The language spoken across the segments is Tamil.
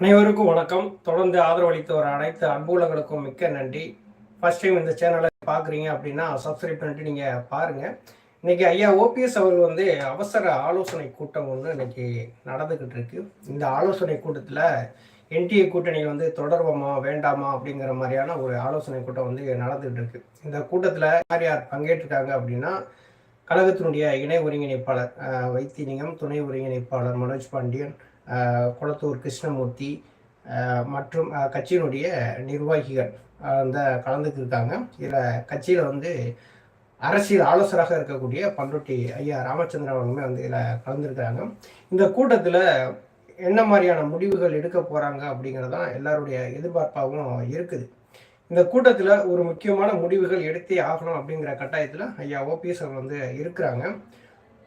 அனைவருக்கும் வணக்கம். தொடர்ந்து ஆதரவளித்து வர அனைத்து அன்புலங்களுக்கும் மிக்க நன்றி. ஃபர்ஸ்ட் டைம் இந்த சேனலை பார்க்குறீங்க அப்படின்னா சப்ஸ்கிரைப் பண்ணிட்டு நீங்கள் பாருங்கள் இன்றைக்கி ஐயா ஓபிஎஸ் அவர்கள் வந்து அவசர ஆலோசனை கூட்டம் வந்து இன்னைக்கு நடந்துக்கிட்டு இருக்கு. இந்த ஆலோசனை கூட்டத்தில் என்டிஏ கூட்டணி வந்து தொடர்வோமா வேண்டாமா அப்படிங்கிற மாதிரியான ஒரு ஆலோசனை கூட்டம் வந்து நடந்துகிட்டு இருக்கு. இந்த கூட்டத்தில் யார் யார் பங்கேற்றிருக்காங்க அப்படின்னா கழகத்தினுடைய இணை ஒருங்கிணைப்பாளர் அஹ், வைத்திலிங்கம் துணை ஒருங்கிணைப்பாளர் மனோஜ் பாண்டியன் குளத்தூர் கிருஷ்ணமூர்த்தி மற்றும் கட்சியினுடைய நிர்வாகிகள் வந்து கலந்துக்கிருக்காங்க. இதில் கட்சியில் வந்து அரசியல் ஆலோசராக இருக்கக்கூடிய பண்ருட்டி ஐயா ராமச்சந்திரன் அவர்களுமே வந்து இதில் கலந்துருக்கிறாங்க. இந்த கூட்டத்தில் என்ன மாதிரியான முடிவுகள் எடுக்க போகிறாங்க அப்படிங்கிறது தான் எல்லாருடைய எதிர்பார்ப்பாகவும் இருக்குது. இந்த கூட்டத்தில் ஒரு முக்கியமான முடிவுகள் எடுத்தே ஆகணும் அப்படிங்கிற கட்டாயத்தில் ஐயா ஓபிஎஸ் அவர்கள் வந்து இருக்கிறாங்க.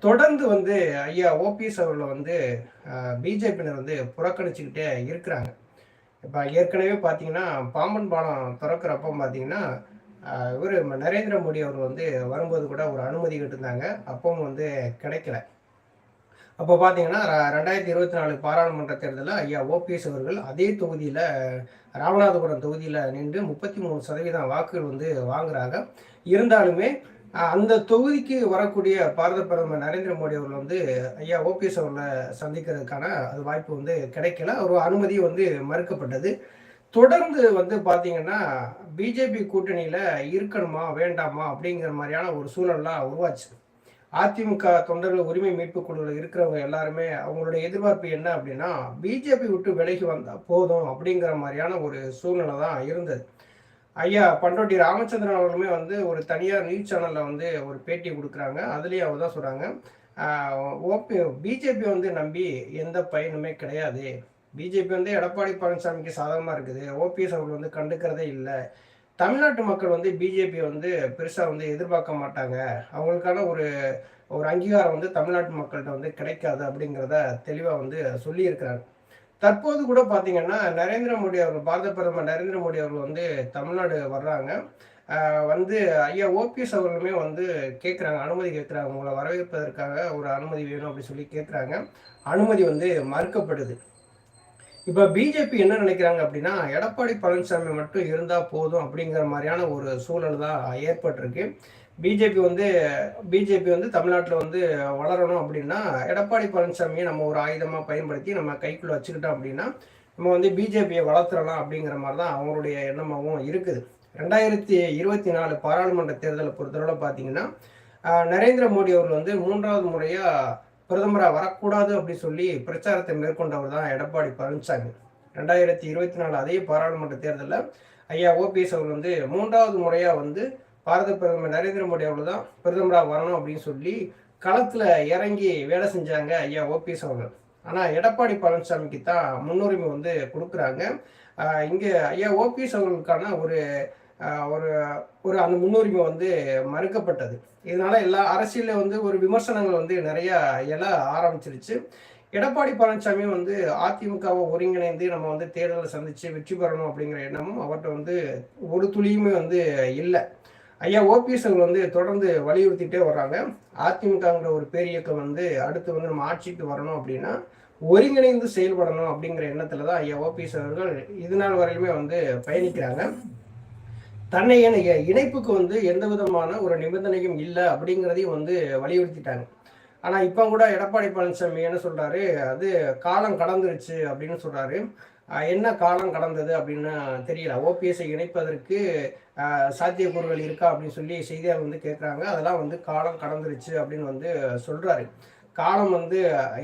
தொடர்ந்து வந்து ஐயா ஓபிஎஸ் அவர்களை வந்து பிஜேபியினர் வந்து புறக்கணிச்சுக்கிட்டே இருக்கிறாங்க. இப்போ ஏற்கனவே பார்த்தீங்கன்னா பாம்பன் பாலம் திறக்கிறப்ப பார்த்தீங்கன்னா இவர் நரேந்திர மோடி அவர் வந்து வரும்போது கூட ஒரு அனுமதி கேட்டிருந்தாங்க. அப்பவும் வந்து கிடைக்கல. அப்போ பார்த்தீங்கன்னா ரெண்டாயிரத்தி இருபத்தி நாலு பாராளுமன்ற தேர்தலில் ஐயா ஓபிஎஸ் அவர்கள் அதே தொகுதியில் ராமநாதபுரம் தொகுதியில் நின்று முப்பத்தி மூணு சதவீதம் வாக்குகள் வந்து வாங்குறாங்க. இருந்தாலுமே அந்த தொகுதிக்கு வரக்கூடிய பாரத பிரதமர் நரேந்திர மோடி அவர்கள் வந்து ஐயா ஓபிஎஸ் அவர்களை சந்திக்கிறதுக்கான அது வாய்ப்பு வந்து கிடைக்கல. ஒரு அனுமதி வந்து மறுக்கப்பட்டது. தொடர்ந்து வந்து பார்த்தீங்கன்னா பிஜேபி கூட்டணியில் இருக்கணுமா வேண்டாமா அப்படிங்கிற மாதிரியான ஒரு சூழல்லாம் உருவாச்சு. அதிமுக தொண்டர்கள் உரிமை மீட்பு குழுவில் இருக்கிறவங்க எல்லாருமே அவங்களுடைய எதிர்பார்ப்பு என்ன அப்படின்னா பிஜேபி விட்டு விலகி வந்தால் போதும் அப்படிங்கிற மாதிரியான ஒரு சூழ்நிலை தான் இருந்தது. ஐயா பண்டோட்டி ராமச்சந்திரன் அவர்களுமே வந்து ஒரு தனியார் நியூஸ் சேனலில் வந்து ஒரு பேட்டி கொடுக்குறாங்க. அதுலேயும் அவர் தான் சொல்கிறாங்க ஓபி பிஜேபி வந்து நம்பி எந்த பயனுமே கிடையாது. பிஜேபி வந்து எடப்பாடி பழனிசாமிக்கு சாதகமாக இருக்குது. ஓபிஎஸ் அவர்கள் வந்து கண்டுக்கிறதே இல்லை. தமிழ்நாட்டு மக்கள் வந்து பிஜேபி வந்து பெருசாக வந்து எதிர்பார்க்க மாட்டாங்க. அவங்களுக்கான ஒரு ஒரு அங்கீகாரம் வந்து தமிழ்நாட்டு மக்கள்கிட்ட வந்து கிடைக்காது அப்படிங்கிறத தெளிவாக வந்து சொல்லியிருக்கிறாங்க தற்போது கூட பார்த்தீங்கன்னா நரேந்திர மோடி அவர்கள் பாரத பிரதமர் நரேந்திர மோடி அவர்கள் வந்து தமிழ்நாடு வர்றாங்க. வந்து ஐயா ஓபிஎஸ் அவர்களுமே வந்து கேட்குறாங்க அனுமதி கேட்குறாங்க உங்களை வரவேற்பதற்காக ஒரு அனுமதி வேணும் அப்படின்னு சொல்லி கேட்குறாங்க அனுமதி வந்து மறுக்கப்படுது. இப்போ பிஜேபி என்ன நினைக்கிறாங்க அப்படின்னா எடப்பாடி பழனிசாமி மட்டும் இருந்தால் போதும் அப்படிங்கிற மாதிரியான ஒரு சூழல் தான் ஏற்பட்டிருக்கு. பிஜேபி வந்து பிஜேபி வந்து தமிழ்நாட்டில் வந்து வளரணும் அப்படின்னா எடப்பாடி பழனிசாமியை நம்ம ஒரு ஆயுதமாக பயன்படுத்தி நம்ம கைக்குள்ளே வச்சுக்கிட்டோம் அப்படின்னா நம்ம வந்து பிஜேபியை வளர்த்துறலாம் அப்படிங்கிற மாதிரி தான் அவங்களுடைய எண்ணமாகவும் இருக்குது. ரெண்டாயிரத்தி இருபத்தி நாலு பாராளுமன்ற தேர்தலை பொறுத்தவரை பார்த்தீங்கன்னா நரேந்திர மோடி அவர்கள் வந்து மூன்றாவது முறையாக பிரதமராக வரக்கூடாது அப்படின்னு சொல்லி பிரச்சாரத்தை மேற்கொண்டவர் தான் எடப்பாடி பழனிசாமி. ரெண்டாயிரத்தி இருபத்தி நாலு அதே பாராளுமன்ற தேர்தலில் ஐயா ஓபிஎஸ் அவர் வந்து மூன்றாவது முறையாக வந்து பாரத பிரதமர் நரேந்திர மோடி அவர்கள் தான் பிரதமராக வரணும் அப்படின்னு சொல்லி களத்தில் இறங்கி வேலை செஞ்சாங்க ஐயா ஓபிஎஸ் அவர்கள். ஆனால் எடப்பாடி பழனிசாமிக்கு தான் முன்னுரிமை வந்து கொடுக்குறாங்க. இங்கே ஐயா ஓபிஎஸ் அவர்களுக்கான ஒரு ஒரு ஒரு அந்த முன்னுரிமை வந்து மறுக்கப்பட்டது. இதனால எல்லா அரசியலில் வந்து ஒரு விமர்சனங்கள் வந்து நிறையா எழ ஆரம்பிச்சிருச்சு. எடப்பாடி பழனிசாமி வந்து அதிமுகவை ஒருங்கிணைந்து நம்ம வந்து தேர்தலை சந்தித்து வெற்றி பெறணும் அப்படிங்கிற எண்ணமும் அவர்கிட்ட வந்து ஒரு துளியுமே வந்து இல்லை. ஐயா ஓபிஎஸ் அவர்கள் வந்து தொடர்ந்து வலியுறுத்திட்டே வர்றாங்க. அதிமுகங்கிற ஒரு பேரியக்கம் வந்து அடுத்து வந்து நம்ம ஆட்சிக்கு வரணும் அப்படின்னா ஒருங்கிணைந்து செயல்படணும் அப்படிங்கிற எண்ணத்துல தான் ஐயா ஓபிஎஸ் அவர்கள் இது நாள் வரையிலுமே வந்து பயணிக்கிறாங்க. தன்னை இணை- இணைப்புக்கு வந்து எந்த விதமான ஒரு நிபந்தனையும் இல்லை அப்படிங்கிறதையும் வந்து வலியுறுத்திட்டாங்க. ஆனால் இப்போ கூட எடப்பாடி பழனிசாமி என்ன சொல்றாரு? அது காலம் கடந்துருச்சு அப்படின்னு சொல்றாரு. என்ன காலம் கடந்தது அப்படின்னு தெரியல. ஓபிஎஸ்ஐ இணைப்பதற்கு சாத்தியக்கூறுகள் இருக்கா அப்படின்னு சொல்லி செய்தியாளர் வந்து கேட்குறாங்க அதெல்லாம் வந்து காலம் கடந்துருச்சு அப்படின்னு வந்து சொல்கிறாரு காலம் வந்து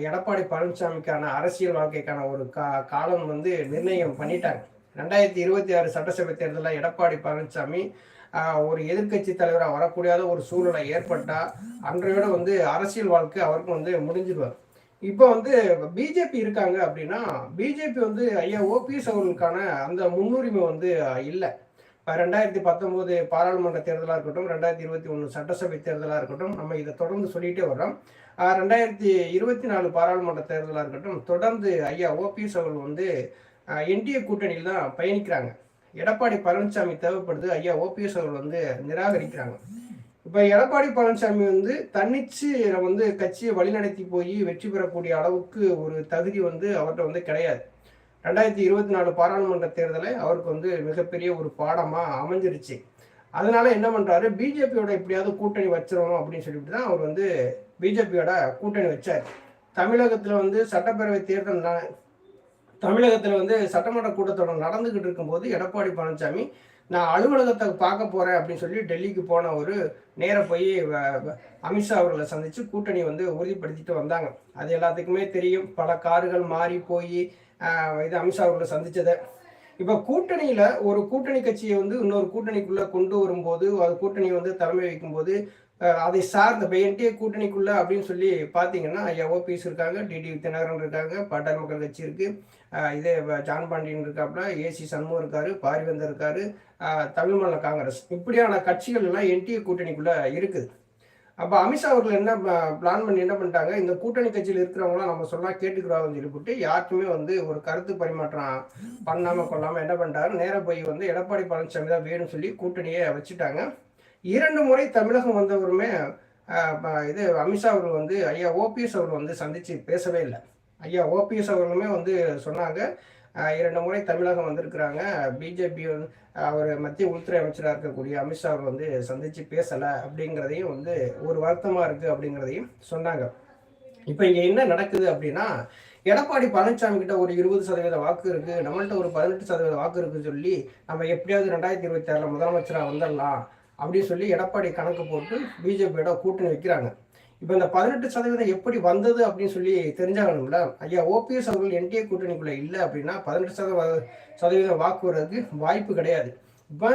எடப்பாடி பழனிசாமிக்கான அரசியல் வாழ்க்கைக்கான ஒரு கா காலம் வந்து நிர்ணயம் பண்ணிட்டாங்க ரெண்டாயிரத்தி இருபத்தி ஆறு சட்டசபை தேர்தலில் எடப்பாடி பழனிசாமி ஒரு எதிர்க்கட்சி தலைவராக வரக்கூடியாத ஒரு சூழ்நிலை ஏற்பட்டா அன்றையோட வந்து அரசியல் வாழ்க்கை அவருக்கும் வந்து முடிஞ்சிடுவார் இப்போ வந்து பிஜேபி இருக்காங்க அப்படின்னா பிஜேபி வந்து ஐயா ஓபிஎஸ் அவர்களுக்கான அந்த முன்னுரிமை வந்து இல்லை. இப்போ ரெண்டாயிரத்தி பத்தொம்போது பாராளுமன்ற தேர்தலாக இருக்கட்டும் ரெண்டாயிரத்தி இருபத்தி ஒன்று சட்டசபை தேர்தலாக இருக்கட்டும் நம்ம இதை தொடர்ந்து சொல்லிகிட்டே வர்றோம். ரெண்டாயிரத்தி இருபத்தி நாலு பாராளுமன்ற தேர்தலாக இருக்கட்டும் தொடர்ந்து ஐயா ஓபிஎஸ் அவர்கள் வந்து என்டிஏ கூட்டணியில் தான் பயணிக்கிறாங்க. எடப்பாடி பழனிசாமி தேவைப்படுது ஐயா ஓபிஎஸ் அவர்கள் வந்து நிராகரிக்கிறாங்க. இப்போ எடப்பாடி பழனிசாமி வந்து தன்னிச்சு வந்து கட்சியை வழிநடத்தி போய் வெற்றி பெறக்கூடிய அளவுக்கு ஒரு தகுதி வந்து அவர்கிட்ட வந்து கிடையாது. ரெண்டாயிரத்தி இருபத்தி நாலு பாராளுமன்ற தேர்தலை அவருக்கு வந்து மிகப்பெரிய ஒரு பாடமாக அமைஞ்சிருச்சு. அதனால என்ன பண்ணுறாரு பிஜேபியோட எப்படியாவது கூட்டணி வச்சிடணும் அப்படின்னு சொல்லிட்டு தான் அவர் வந்து பிஜேபியோட கூட்டணி வச்சார். தமிழகத்தில் வந்து சட்டப்பேரவை தேர்தல் ந- தமிழகத்தில் வந்து சட்டமன்ற கூட்டத்தொடர் நடந்துகிட்டு இருக்கும்போது எடப்பாடி பழனிசாமி நான் அலுவலகத்தை பார்க்க போறேன் அப்படின்னு சொல்லி டெல்லிக்கு போன ஒரு நேர போய் வ- அமித்ஷா அவர்களை சந்திச்சு கூட்டணி வந்து உறுதிப்படுத்திட்டு வந்தாங்க. அது எல்லாத்துக்குமே தெரியும். பல கார்கள் மாறி போய் இது அமித்ஷா அவர்களை சந்திச்சதை. இப்போ கூட்டணியில ஒரு கூட்டணி கட்சியை வந்து இன்னொரு கூட்டணிக்குள்ள கொண்டு வரும்போது அது கூட்டணி வந்து தலைமை வைக்கும்போது அதை சார்ந்த இப்போ என்டிஏ கூட்டணிக்குள்ள அப்படின்னு சொல்லி பார்த்தீங்கன்னா ஐயா ஓபிஎஸ் இருக்காங்க டிடி தினகரன் இருக்காங்க பாட்டாளி மக்கள் கட்சி இருக்கு. இதே ஜான் பாண்டியன் இருக்காப்புல ஏசி சண்முகம் இருக்காரு பாரிவேந்தர் இருக்காரு தமிழ்மாநில காங்கிரஸ். இப்படியான கட்சிகள் எல்லாம் என்டிஏ கூட்டணிக்குள்ள இருக்குது அப்போ அமித்ஷா அவர்கள் என்ன பிளான் பண்ணி என்ன பண்ணிட்டாங்க? இந்த கூட்டணி கட்சியில் இருக்கிறவங்களாம் நம்ம சொன்னால் கேட்டுக்கிறாங்கன்னு சொல்லிவிட்டு யாருக்குமே வந்து ஒரு கருத்து பரிமாற்றம் பண்ணாமல் கொள்ளாமல் என்ன பண்ணிட்டாரு? நேராக போய் வந்து எடப்பாடி பழனிசாமி தான் வேணும்னு சொல்லி கூட்டணியை வச்சுட்டாங்க. இரண்டு முறை தமிழகம் வந்தவருமே இது அமித்ஷா அவர்கள் வந்து ஐயா ஓபிஎஸ் அவர்கள் வந்து சந்தித்து பேசவே இல்லை. ஐயா ஓபிஎஸ் அவர்களுமே வந்து சொன்னாங்க இரண்டு முறை தமிழகம் வந்திருக்கிறாங்க. பிஜேபி அவர் மத்திய உள்துறை அமைச்சராக இருக்கக்கூடிய அமித்ஷா அவர் வந்து சந்தித்து பேசலை அப்படிங்கிறதையும் வந்து ஒரு வருத்தமாக இருக்குது அப்படிங்கிறதையும் சொன்னாங்க. இப்போ இங்கே என்ன நடக்குது அப்படின்னா எடப்பாடி பழனிசாமி கிட்ட ஒரு இருபது சதவீத வாக்கு இருக்குது நம்மள்கிட்ட ஒரு பதினெட்டு சதவீத வாக்கு இருக்குன்னு சொல்லி நம்ம எப்படியாவது ரெண்டாயிரத்தி இருபத்தி ஆறில் முதலமைச்சராக வந்துடலாம் அப்படின்னு சொல்லி எடப்பாடி கணக்கு போட்டு பிஜேபியோட கூட்டணி வைக்கிறாங்க. இப்போ இந்த பதினெட்டு சதவீதம் எப்படி வந்தது அப்படின்னு சொல்லி தெரிஞ்சாகணும்ல? ஐயா ஓபிஎஸ் அவர்கள் என்டிஏ கூட்டணிக்குள்ளே இல்லை அப்படின்னா பதினெட்டு சதவீத சதவீதம் வாக்கு வர்றதுக்கு வாய்ப்பு கிடையாது. இப்போ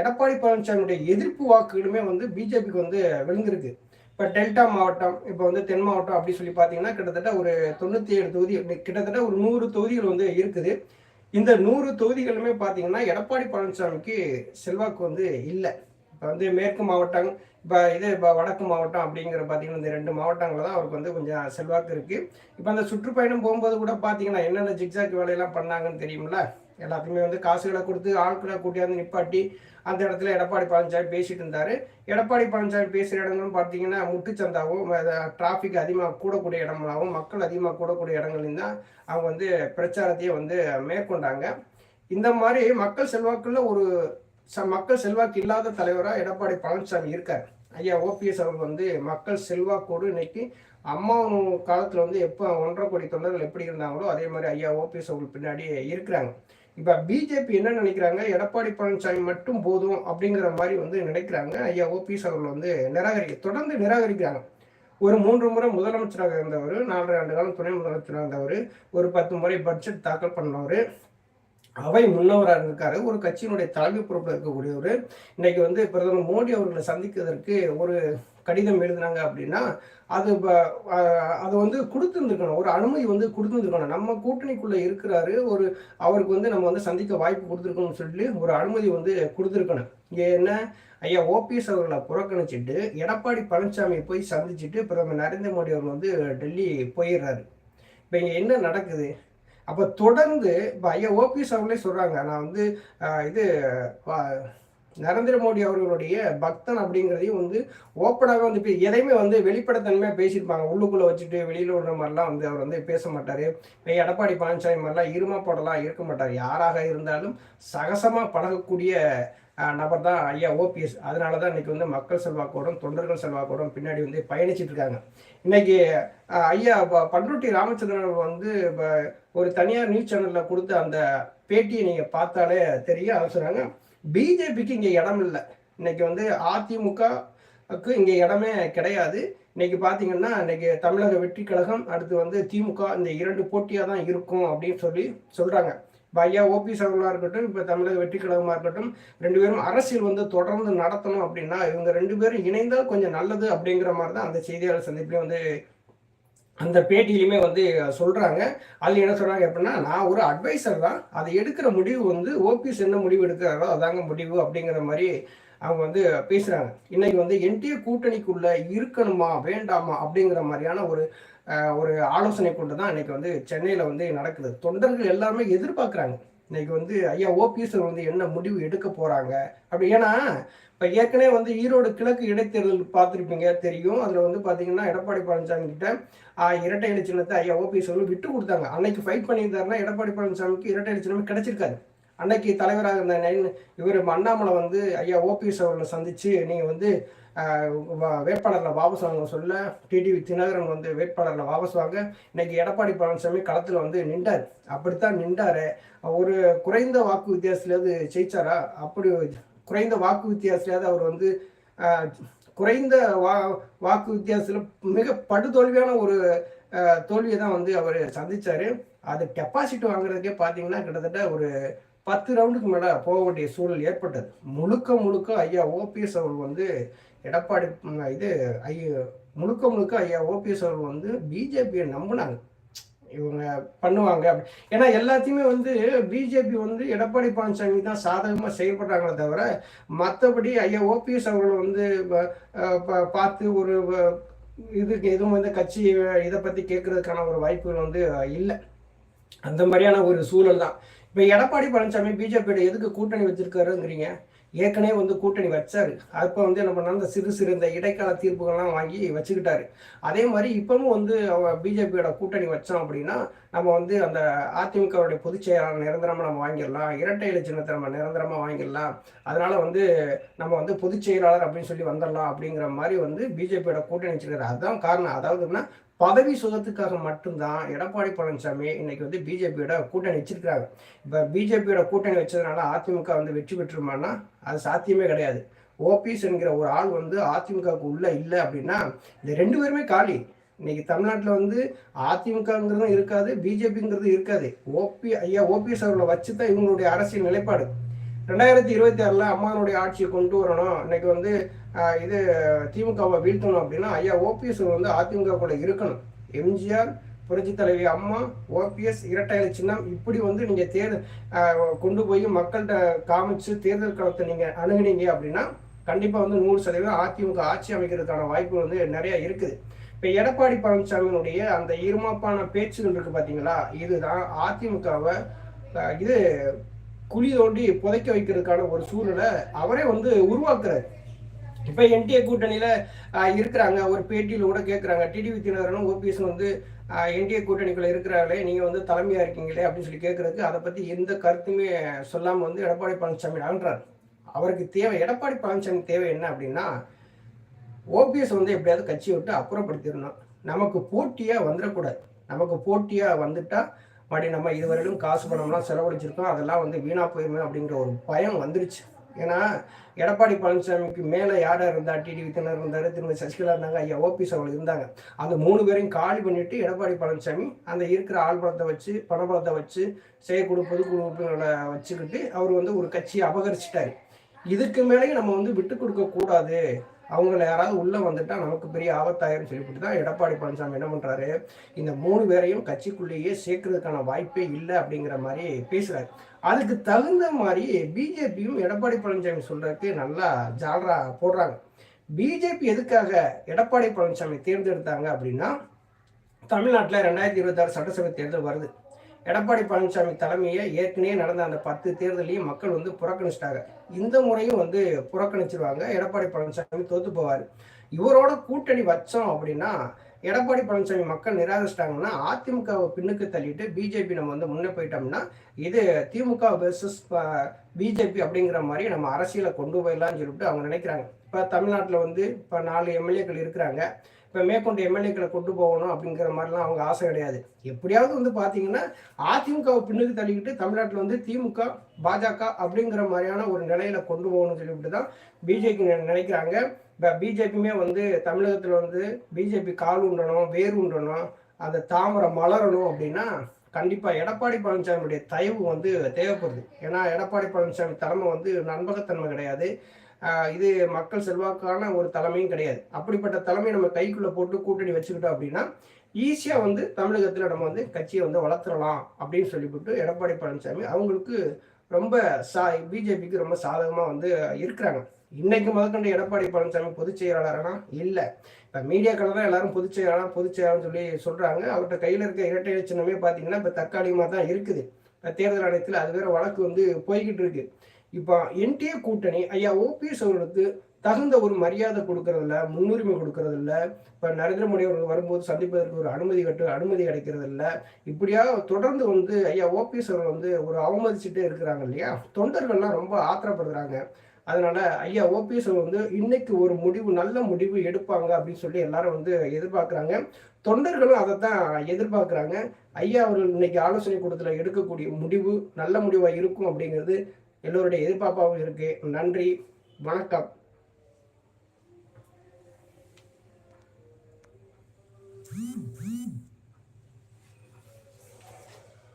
எடப்பாடி பழனிசாமியுடைய எதிர்ப்பு வாக்குகளுமே வந்து பிஜேபிக்கு வந்து விழுந்திருக்கு. இப்போ டெல்டா மாவட்டம் இப்போ வந்து தென் மாவட்டம் அப்படி சொல்லி பார்த்தீங்கன்னா கிட்டத்தட்ட ஒரு தொண்ணூற்றி ஏழு தொகுதி கிட்டத்தட்ட ஒரு நூறு தொகுதிகள் வந்து இருக்குது. இந்த நூறு தொகுதிகளுமே பார்த்தீங்கன்னா எடப்பாடி பழனிசாமிக்கு செல்வாக்கு வந்து இல்லை. வந்து மேற்கு மாவட்டம் இப்போ இது இப்போ வடக்கு மாவட்டம் அப்படிங்கிற பார்த்தீங்கன்னா இந்த ரெண்டு மாவட்டங்களில் தான் அவருக்கு வந்து கொஞ்சம் செல்வாக்கு இருக்குது இப்போ அந்த சுற்றுப்பயணம் போகும்போது கூட பார்த்தீங்கன்னா என்னென்ன ஜிக்ஜாக் வேலையெல்லாம் பண்ணாங்கன்னு தெரியும்ல? எல்லாத்தையுமே வந்து காசுகளை கொடுத்து ஆட்களை கூட்டியாந்து நிப்பாட்டி அந்த இடத்துல எடப்பாடி பழனிசாமி பேசிட்டு இருந்தார். எடப்பாடி பழனிசாமி பேசுகிற இடங்களும் பார்த்தீங்கன்னா முட்டுச்சந்தாவும் டிராஃபிக் அதிகமாக கூடக்கூடிய இடங்களாகவும் மக்கள் அதிகமாக கூடக்கூடிய இடங்களையும் தான் அவங்க வந்து பிரச்சாரத்தையே வந்து மேற்கொண்டாங்க. இந்த மாதிரி மக்கள் செல்வாக்குள்ள ஒரு மக்கள் செல்வாக்கு இல்லாத தலைவராக எடப்பாடி பழனிசாமி இருக்கார். ஐயா ஓபிஎஸ் அவர்கள் வந்து மக்கள் செல்வாக்கோடு இன்னைக்கு அம்மா காலத்தில் வந்து எப்போ ஒன்றரை கோடி தொண்டர்கள் எப்படி இருந்தாங்களோ அதே மாதிரி ஐயா ஓபிஎஸ் அவர்கள் பின்னாடி இருக்கிறாங்க. இப்போ பிஜேபி என்ன நினைக்கிறாங்க? எடப்பாடி பழனிசாமி மட்டும் போதும் அப்படிங்கிற மாதிரி வந்து நினைக்கிறாங்க. ஐயா ஓபிஎஸ் அவர்கள் வந்து நிராகரி தொடர்ந்து நிராகரிக்கிறாங்க. ஒரு மூன்று முறை முதலமைச்சராக இருந்தவர் நாலரை ஆண்டு காலம் துணை முதலமைச்சராக இருந்தவர் ஒரு பத்து முறை பட்ஜெட் தாக்கல் பண்ணவர் அவை முன்னவராக இருந்திருக்காரு. ஒரு கட்சியினுடைய தலைமை பொறுப்பில் இருக்கக்கூடியவர். இன்னைக்கு வந்து பிரதமர் மோடி அவர்களை சந்திக்கிறதற்கு ஒரு கடிதம் எழுதினாங்க அப்படின்னா அது ப- அது வந்து கொடுத்துருந்துருக்கணும். ஒரு அனுமதி வந்து கொடுத்துருந்துருக்கணும். நம்ம கூட்டணிக்குள்ளே இருக்கிறாரு. ஒரு அவருக்கு வந்து நம்ம வந்து சந்திக்க வாய்ப்பு கொடுத்துருக்கணும்னு சொல்லி ஒரு அனுமதி வந்து கொடுத்துருக்கணும். ஏன்னா ஐயா ஓபிஎஸ் அவர்களை புறக்கணிச்சிட்டு எடப்பாடி பழனிசாமியை போய் சந்திச்சுட்டு பிரதமர் நரேந்திர மோடி அவர் வந்து டெல்லி போயிடுறாரு. இப்போ இங்கே என்ன நடக்குது? அப்போ தொடர்ந்து இப்போ ஐயா ஓபிஎஸ் அவர்களே சொல்கிறாங்க நான் வந்து இது நரேந்திர மோடி அவர்களுடைய பக்தன் அப்படிங்கிறதையும் வந்து ஓப்பனாகவே வந்து எதையுமே வந்து வெளிப்படைத்தன்மையாக பேசியிருப்பாங்க. உள்ளுக்குள்ளே வச்சுட்டு வெளியில் விடுற மாதிரிலாம் வந்து அவர் வந்து பேச மாட்டார். இப்போ எடப்பாடி பழனிசாமி மாதிரிலாம் இருமா போடலாம் இருக்க மாட்டார். யாராக இருந்தாலும் சகசமாக பழகக்கூடிய நபர் தான் ஐயா ஓபிஎஸ். அதனால தான் இன்னைக்கு வந்து மக்கள் செல்வாக்கோடும் தொண்டர்கள் செல்வாக்கோடும் பின்னாடி வந்து பயணிச்சிட்டு இருக்காங்க இன்னைக்கு ஐயா ப- பண்ருட்டி ராமச்சந்திரன் வந்து ஒரு தனியார் நியூஸ் சேனலில் கொடுத்த அந்த பேட்டியை நீங்கள் பார்த்தாலே தெரியும். அவர் சொன்னாங்க பிஜேபிக்கு இங்கே இடம் இல்லை. இன்னைக்கு வந்து அதிமுகக்கு இங்கே இடமே கிடையாது. இன்னைக்கு பார்த்தீங்கன்னா இன்னைக்கு தமிழக வெற்றி கழகம் அடுத்து வந்து திமுக இந்த இரண்டு போட்டியாக தான் இருக்கும் அப்படின்னு சொல்லி சொல்கிறாங்க இப்போ ஐயா ஓபிஎஸ் அவர்களாக இருக்கட்டும் இப்போ தமிழக வெற்றி கழகமாக இருக்கட்டும் ரெண்டு பேரும் அரசியல் வந்து தொடர்ந்து நடத்தணும் அப்படின்னா இவங்க ரெண்டு பேரும் இணைந்தால் கொஞ்சம் நல்லது அப்படிங்கிற மாதிரி தான் அந்த செய்தியாளர் சந்திப்புலேயே வந்து அந்த பேட்டியிலுமே வந்து சொல்றாங்க. அதுல என்ன சொல்றாங்க அப்படின்னா நான் ஒரு அட்வைசர் தான். அதை எடுக்கிற முடிவு வந்து ஓபிஎஸ் என்ன முடிவு எடுக்கிறாரோ அதாங்க முடிவு அப்படிங்கிற மாதிரி அவங்க வந்து பேசுறாங்க. இன்னைக்கு வந்து என்டிஏ கூட்டணிக்குள்ள இருக்கணுமா வேண்டாமா அப்படிங்கிற மாதிரியான ஒரு ஒரு ஆலோசனை கொண்டு தான் இன்னைக்கு வந்து சென்னையில வந்து நடக்குது. தொண்டர்கள் எல்லாருமே எதிர்பார்க்குறாங்க. இன்னைக்கு வந்து ஐயா ஓபிஎஸ் வந்து என்ன முடிவு எடுக்க போறாங்க? அப்படி ஏன்னா இப்போ ஏற்கனவே வந்து ஈரோடு கிழக்கு இடைத்தேர்தல் பார்த்துருப்பீங்க தெரியும். அதில் வந்து பார்த்தீங்கன்னா எடப்பாடி பழனிசாமி கிட்ட இரட்டை இலை சின்னத்தை ஐயா ஓபிஎஸ் வந்து விட்டு கொடுத்தாங்க. அன்னைக்கு ஃபைட் பண்ணியிருந்தாருன்னா எடப்பாடி பழனிசாமிக்கு இரட்டை இலை சின்னமே கிடைச்சிருக்காரு அன்னைக்கு தலைவராக இருந்த நைன் இவர் அண்ணாமலை வந்து ஐயா ஓபிஎஸ் அவர்களை சந்திச்சு நீங்கள் வந்து வேட்பாளரில் வாபஸ் வாங்க சொல்ல டிடிவி தினகரன் வந்து வேட்பாளரில் வாபஸ் வாங்க இன்னைக்கு எடப்பாடி பழனிசாமி களத்தில் வந்து நின்றார். அப்படித்தான் நின்றாரு. ஒரு குறைந்த வாக்கு வித்தியாசத்துலேயாவது ஜெயிச்சாரா? அப்படி குறைந்த வாக்கு வித்தியாசத்துலேயாவது அவர் வந்து குறைந்த வா வாக்கு வித்தியாசத்தில் மிக படுதோல்வியான ஒரு தோல்வியை தான் வந்து அவர் சந்திச்சார். அது டெபாசிட் வாங்குறதுக்கே பார்த்தீங்கன்னா கிட்டத்தட்ட ஒரு பத்து ரவுண்டுக்கு மேலே போக வேண்டிய சூழல் ஏற்பட்டது. முழுக்க முழுக்க ஐயா ஓபிஎஸ் அவர்கள் வந்து எடப்பாடி இது ஐயா முழுக்க முழுக்க ஐயா ஓபிஎஸ் அவர்கள் வந்து பிஜேபியை நம்பினாங்க. இவங்க பண்ணுவாங்க. அப்படி ஏன்னா எல்லாத்தையுமே வந்து பிஜேபி வந்து எடப்பாடி பழனிசாமி தான் சாதகமாக செயல்படுறாங்களே தவிர மற்றபடி ஐயா ஓபிஎஸ் அவர்களை வந்து பார்த்து ஒரு இதுக்கு எதுவும் வந்து கட்சி இதை பற்றி கேட்கறதுக்கான ஒரு வாய்ப்புகள் வந்து இல்லை. அந்த மாதிரியான ஒரு சூழல் தான். இப்போ எடப்பாடி பழனிசாமி பிஜேபியோட எதுக்கு கூட்டணி வச்சிருக்காருங்கிறீங்க? ஏற்கனவே வந்து கூட்டணி வச்சார். அப்போ வந்து என்ன பண்ணால் அந்த சிறு சிறு இந்த இடைக்கால தீர்ப்புகள்லாம் வாங்கி வச்சுக்கிட்டாரு. அதே மாதிரி இப்பவும் வந்து அவங்க பிஜேபியோட கூட்டணி வச்சோம் அப்படின்னா நம்ம வந்து அந்த அதிமுகவுடைய பொதுச் செயலாளர் நிரந்தரமாக நம்ம வாங்கிடலாம். இரட்டை இலை சின்னத்தை நம்ம நிரந்தரமாக வாங்கிடலாம். அதனால வந்து நம்ம வந்து பொதுச் செயலாளர் அப்படின்னு சொல்லி வந்துடலாம் அப்படிங்கிற மாதிரி வந்து பிஜேபியோட கூட்டணி வச்சுருக்காரு. அதுதான் காரணம். அதாவதுன்னா பதவி சுகத்துக்காக மட்டும்தான் எடப்பாடி பழனிசாமி இன்னைக்கு வந்து பிஜேபியோட கூட்டணி வச்சிருக்கிறாங்க. இப்போ பிஜேபியோட கூட்டணி வச்சதுனால அதிமுக வந்து வெற்றி பெற்றுமானா அது சாத்தியமே கிடையாது. ஓபிஎஸ் என்கிற ஒரு ஆள் வந்து அதிமுகவுக்கு உள்ள இல்லை அப்படின்னா இந்த ரெண்டு பேருமே காலி. இன்னைக்கு தமிழ்நாட்டில் வந்து அதிமுகங்கிறதும் இருக்காது பிஜேபிங்கிறது இருக்காது. ஓபி ஐயா ஓபிஎஸ் அவர்களை வச்சு தான் இவங்களுடைய அரசியல் நிலைப்பாடு. ரெண்டாயிரத்தி இருபத்தி ஆறில் அம்மானுடைய ஆட்சியை கொண்டு வரணும். இன்னைக்கு வந்து இது திமுகவை வீழ்த்தணும் அப்படின்னா ஐயா ஓபிஎஸ் வந்து அதிமுகக்குள்ள இருக்கணும். எம்ஜிஆர் புரட்சி தலைவி அம்மா ஓபிஎஸ் இரட்டையில சின்னம் இப்படி வந்து நீங்கள் தேர்தல் கொண்டு போய் மக்கள்கிட்ட காமிச்சு தேர்தல் களத்தை நீங்கள் அணுகுனீங்க அப்படின்னா கண்டிப்பாக வந்து நூறு சதவீதம் அதிமுக ஆட்சி அமைக்கிறதுக்கான வாய்ப்பு வந்து நிறைய இருக்குது. இப்போ எடப்பாடி பழனிசாமியினுடைய அந்த இருமாப்பான பேச்சுகள் இருக்கு பார்த்தீங்களா இதுதான் அதிமுகவை இது குழி தோண்டி புதைக்க வைக்கிறதுக்கான ஒரு சூழலை அவரே வந்து உருவாக்குறாரு. இப்போ என்டிஏ கூட்டணியில் இருக்கிறாங்க. ஒரு பேட்டியில் கூட கேட்குறாங்க டிடிவி தினகரனும் ஓபிஎஸ் வந்து என்டிஏ கூட்டணிக்குள்ள இருக்கிறாங்களே நீங்கள் வந்து தலைமையாக இருக்கீங்களே அப்படின்னு சொல்லி கேட்குறதுக்கு அதை பற்றி எந்த கருத்துமே சொல்லாமல் வந்து எடப்பாடி பழனிசாமி ஆன்றார் அவருக்கு தேவை எடப்பாடி பழனிசாமி தேவை என்ன அப்படின்னா ஓபிஎஸ் வந்து எப்படியாவது கட்சியை விட்டு அப்புறப்படுத்திடணும். நமக்கு போட்டியாக வந்துடக்கூடாது. நமக்கு போட்டியாக வந்துட்டால் படி நம்ம இதுவரையிலும் காசு பணம்லாம் செலவழிச்சிருக்கோம். அதெல்லாம் வந்து வீணாக போயிருமே அப்படிங்கிற ஒரு பயம் வந்துருச்சு. ஏன்னா எடப்பாடி பழனிசாமிக்கு மேலே யாராக இருந்தா டிடி வித்தனர் இருந்தார் திரும்ப சசிகலா இருந்தாங்க ஐயா ஓபிஎஸ் அவர்கள் இருந்தாங்க. அந்த மூணு பேரையும் காலி பண்ணிட்டு எடப்பாடி பழனிசாமி அந்த இருக்கிற ஆள் பலத்தை வச்சு பணபலத்தை வச்சு செயற்குழு பொதுக்குழுக்களை வச்சுக்கிட்டு அவர் வந்து ஒரு கட்சியை அபகரிச்சிட்டாரு. இதுக்கு மேலேயும் நம்ம வந்து விட்டு கொடுக்க கூடாது. அவங்கள யாராவது உள்ளே வந்துட்டால் நமக்கு பெரிய ஆபத்தாயிரும் சொல்லிவிட்டு தான் எடப்பாடி பழனிசாமி என்ன பண்ணுறாரு இந்த மூணு பேரையும் கட்சிக்குள்ளேயே சேர்க்கறதுக்கான வாய்ப்பே இல்லை அப்படிங்கிற மாதிரி பேசுகிறார் அதுக்கு தகுந்த மாதிரி பிஜேபியும் எடப்பாடி பழனிசாமி சொல்கிறதுக்கு நல்லா ஜாலரா போடுறாங்க. பிஜேபி எதுக்காக எடப்பாடி பழனிசாமி தேர்ந்தெடுத்தாங்க அப்படின்னா தமிழ்நாட்டில் ரெண்டாயிரத்தி இருபத்தாறு சட்டசபை தேர்தல் வருது. எடப்பாடி பழனிசாமி தலைமையை ஏற்கனவே நடந்த அந்த பத்து தேர்தலையும் மக்கள் வந்து புறக்கணிச்சிட்டாங்க. இந்த முறையும் வந்து புறக்கணிச்சிருவாங்க. எடப்பாடி பழனிசாமி தோத்து போவார். இவரோட கூட்டணி வச்சோம் அப்படின்னா எடப்பாடி பழனிசாமி மக்கள் நிராகரிச்சிட்டாங்கன்னா அதிமுகவை பின்னுக்கு தள்ளிட்டு பிஜேபி நம்ம வந்து முன்னே போயிட்டோம்னா இது திமுக வெர்சஸ் பிஜேபி அப்படிங்கிற மாதிரி நம்ம அரசியலை கொண்டு போயிடலாம்னு சொல்லிட்டு அவங்க நினைக்கிறாங்க. இப்போ தமிழ்நாட்டில் வந்து இப்போ நாலு எம்எல்ஏக்கள் இருக்கிறாங்க. இப்போ மேற்கொண்டு எம்எல்ஏக்களை கொண்டு போகணும் அப்படிங்கிற மாதிரிலாம் அவங்க ஆசை கிடையாது. எப்படியாவது வந்து பார்த்தீங்கன்னா அதிமுகவை பின்னுக்கு தள்ளிக்கிட்டு தமிழ்நாட்டில் வந்து திமுக பாஜக அப்படிங்கிற மாதிரியான ஒரு நிலையில கொண்டு போகணும்னு சொல்லிவிட்டு தான் பிஜேபி நினைக்கிறாங்க. இப்போ பிஜேபியுமே வந்து தமிழகத்தில் வந்து பிஜேபி கால் உண்டணும் வேர் உண்டணும் அந்த தாமரை மலரணும் அப்படின்னா கண்டிப்பாக எடப்பாடி பழனிசாமியுடைய தயவு வந்து தேவைப்படுது. ஏன்னா எடப்பாடி பழனிசாமி தலைமை வந்து நண்பகத்தன்மை கிடையாது. இது மக்கள் செல்வாக்கான ஒரு தலைமையும் கிடையாது. அப்படிப்பட்ட தலைமையை நம்ம கைக்குள்ளே போட்டு கூட்டணி வச்சுக்கிட்டோம் அப்படின்னா ஈஸியாக வந்து தமிழகத்தில் நம்ம வந்து கட்சியை வந்து வளர்த்துடலாம் அப்படின்னு சொல்லிவிட்டு எடப்பாடி பழனிசாமி அவங்களுக்கு ரொம்ப சா பிஜேபிக்கு ரொம்ப சாதகமாக வந்து இருக்கிறாங்க. இன்னைக்கு முதற்கொண்டு எடப்பாடி பழனிசாமி பொதுச் செயலாளரானா? இல்லை. இப்போ மீடியாக்கள் தான் எல்லாரும் பொதுச் செயலாளர் பொதுச் செயலாளர்னு சொல்லி சொல்கிறாங்க அவர்கிட்ட கையில் இருக்க இரட்டை சின்னமே பார்த்தீங்கன்னா இப்போ தற்காலிகமாக தான் இருக்குது தேர்தல் ஆணையத்தில் அது வேற வழக்கு வந்து போய்கிட்டு இருக்கு. இப்போ என்டிஏ கூட்டணி ஐயா ஓபிஎஸ் அவர்களுக்கு தகுந்த ஒரு மரியாதை கொடுக்கறதில்ல முன்னுரிமை கொடுக்கறதில்ல. இப்போ நரேந்திர மோடி அவர்கள் வரும்போது சந்திப்பதற்கு ஒரு அனுமதி கட்டு அனுமதி கிடைக்கிறதில்ல. இப்படியா தொடர்ந்து வந்து ஐயா ஓபிஎஸ் அவர்கள் வந்து ஒரு அவமதிச்சுட்டே இருக்கிறாங்க இல்லையா? தொண்டர்கள்லாம் ரொம்ப ஆத்திரப்படுறாங்க. அதனால ஐயா ஓபிஎஸ் வந்து இன்னைக்கு ஒரு முடிவு நல்ல முடிவு எடுப்பாங்க அப்படின்னு சொல்லி எல்லாரும் வந்து எதிர்பார்க்குறாங்க. தொண்டர்களும் அதை தான் எதிர்பார்க்குறாங்க. ஐயா அவர்கள் இன்னைக்கு ஆலோசனை கூட்டத்தில் எடுக்கக்கூடிய முடிவு நல்ல முடிவாக இருக்கும் அப்படிங்கிறது எல்லோருடைய எதிர்பார்ப்பாகவும் இருக்குது நன்றி. வணக்கம்.